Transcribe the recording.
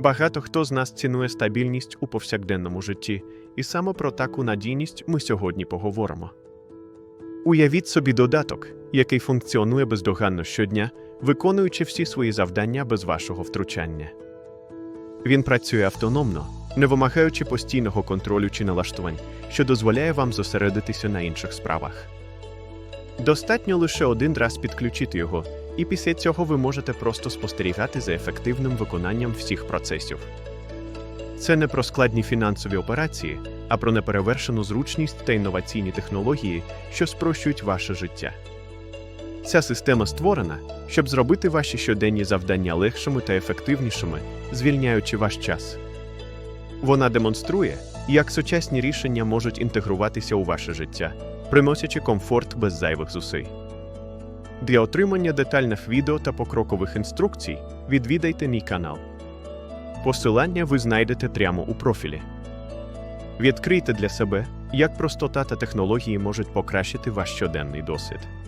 Багато хто з нас цінує стабільність у повсякденному житті, і саме про таку надійність ми сьогодні поговоримо. Уявіть собі додаток, який функціонує бездоганно щодня, виконуючи всі свої завдання без вашого втручання. Він працює автономно, не вимагаючи постійного контролю чи налаштувань, що дозволяє вам зосередитися на інших справах. Достатньо лише один раз підключити його, і після цього ви можете просто спостерігати за ефективним виконанням всіх процесів. Це не про складні фінансові операції, а про неперевершену зручність та інноваційні технології, що спрощують ваше життя. Ця система створена, щоб зробити ваші щоденні завдання легшими та ефективнішими, звільняючи ваш час. Вона демонструє, як сучасні рішення можуть інтегруватися у ваше життя, приносячи комфорт без зайвих зусиль. Для отримання детальних відео та покрокових інструкцій відвідайте мій канал. Посилання ви знайдете прямо у профілі. Відкрийте для себе, як простота та технології можуть покращити ваш щоденний досвід.